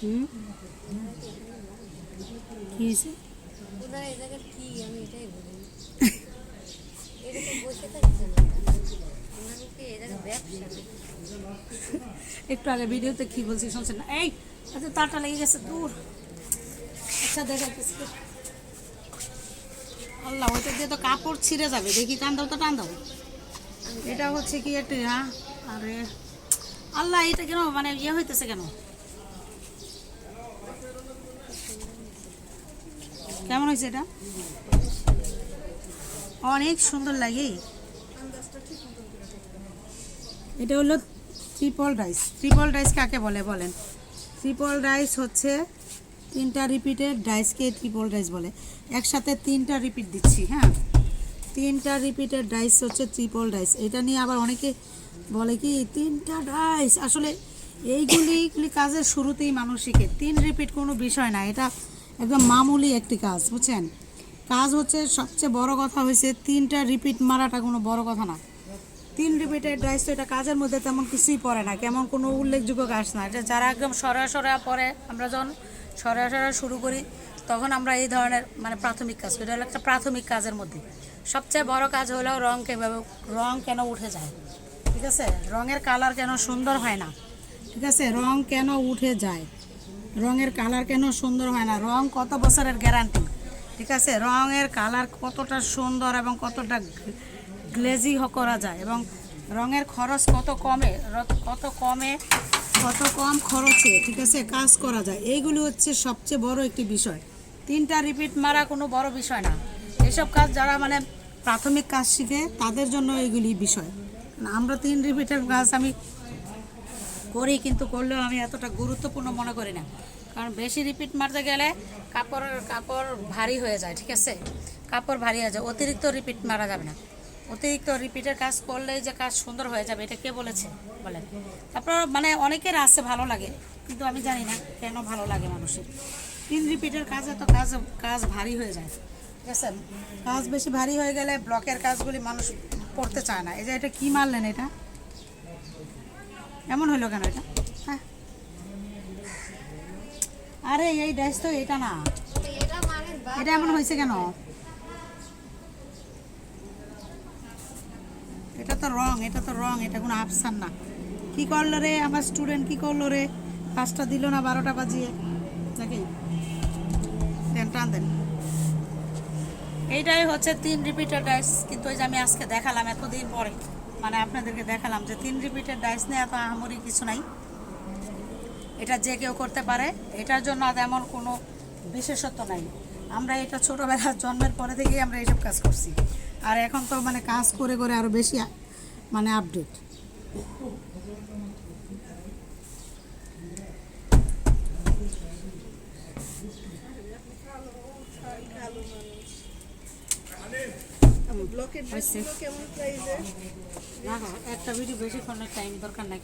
হুম কি হয়েছে? একটু আগে ভিডিওতে কি বলছি শুনছেন না? এই আচ্ছা তারটা লেগে গেছে দূর। আচ্ছা দেখাইতেছি আল্লাহ ওইটা দিয়ে তো কাপড় ছিঁড়ে যাবে। দেখি টান দাও তো টান দাও। এটা হচ্ছে কি একটা হ্যাঁ? আরে আল্লাহ এটা কেন মানে ইয়ে হইতেছে কেন? কেমন হয়েছে এটা? অনেক সুন্দর লাগে। এটা হলো ট্রিপল রাইস ট্রিপল রাইস কাকে বলে বলেন? ট্রিপল রাইস হচ্ছে তিনটা রিপিটেড ডাইসকে ট্রিপল রাইস বলে। একসাথে তিনটা রিপিট দিচ্ছি হ্যাঁ? তিনটা রিপিটেড রাইস হচ্ছে ট্রিপল রাইস এটা নিয়ে আবার অনেকে বলে কি, তিনটা রাইস আসলে এইগুলি কাজের শুরুতেই মানুষ শিখে। তিন রিপিট কোনো বিষয় না, এটা একদম মামুলি একটি কাজ, বুঝছেন? কাজ হচ্ছে সবচেয়ে বড় কথা হয়েছে তিনটা রিপিট মারাটা কোনো বড় কথা না। তিন রিপিটের রাইস তো এটা কাজের মধ্যে তেমন কিছুই পড়ে না, কেমন কোনো উল্লেখযোগ্য কাজ না। এটা যারা একদম সরা পরে আমরা যখন সরা সরা শুরু করি, তখন আমরা এই ধরনের মানে প্রাথমিক কাজ এটা হলো একটা প্রাথমিক কাজের মধ্যে। সবচেয়ে বড় কাজ হলো রং কীভাবে, রং কেন উঠে যায়, ঠিক আছে? রঙের কালার কেন সুন্দর হয় না, ঠিক আছে? রং কেন উঠে যায়। রঙের কালার কেন সুন্দর হয় না? রং কত বছরের গ্যারান্টি ঠিক আছে? রঙের কালার কতটা সুন্দর এবং কতটা গ্লেজি করা যায় এবং রঙের খরচ কত কমে? কত কমে? কত কম খরচে? ঠিক আছে? কাজ করা যায়। এইগুলি হচ্ছে সবচেয়ে বড় একটি বিষয়। তিনটা রিপিট মারা কোনো বড় বিষয় না। এসব কাজ যারা মানে প্রাথমিক কাজ শিখে, তাদের জন্য এইগুলি বিষয়। আমরা তিন রিপিটের কাজ আমি করি কিন্তু করলেও আমি এতটা গুরুত্বপূর্ণ মনে করি না। কারণ বেশি রিপিট মারতে গেলে কাপড় কাপড় ভারী হয়ে যায়, ঠিক আছে? কাপড় ভারী হয়ে যায়, অতিরিক্ত রিপিট মারা যাবে না। অতিরিক্ত রিপিটের কাজ করলেই যে কাজ সুন্দর হয়ে যাবে, এটা কে বলেছে? বলেন। তারপর মানে অনেকের আছে ভালো লাগে, কিন্তু আমি জানি না কেন ভালো লাগে মানুষের। তিন রিপিটের কাজে তো কাজ কাজ ভারী হয়ে যায়, ঠিক আছে? কাজ বেশি ভারী হয়ে গেলে ব্লকের কাজগুলি মানুষ করতে চায় না। এই যে এটা কী মারলেন এটা? এমন হলো কেন এটা? হ্যাঁ। আরে, এই ড্রেস তো এটা না। এটা মানে এমন হয়েছে কেন? এটা তো রং, এটা তো রং, এটা কোনো আফসান না। কি করল রে আমার স্টুডেন্ট কি করল রে? পাঁচটা দিল না বারোটা বাজিয়ে। নাকি? দেন, টান দেন। এইটাই হচ্ছে তিন রিপিটেড ডাইস কিন্তু ওই যে আমি আজকে দেখালাম এতদিন পরে মানে আপনাদেরকে দেখালাম যে তিন রিপিটেড ডাইস নিয়ে এত আহামরি কিছু নাই। এটা যে কেউ করতে পারে, এটার জন্য আর এমন কোনো বিশেষত্ব নাই। আমরা এটা ছোটোবেলার জন্মের পরে থেকেই আমরা এইসব কাজ করছি। আর এখন তো মানে কাজ করে করে আরও বেশি মানে আপডেট ব্লকের। ড্রেসগুলো কেমন প্রাইসে না একটা ভিডিও বেশিক্ষণের টাইম দরকার নাই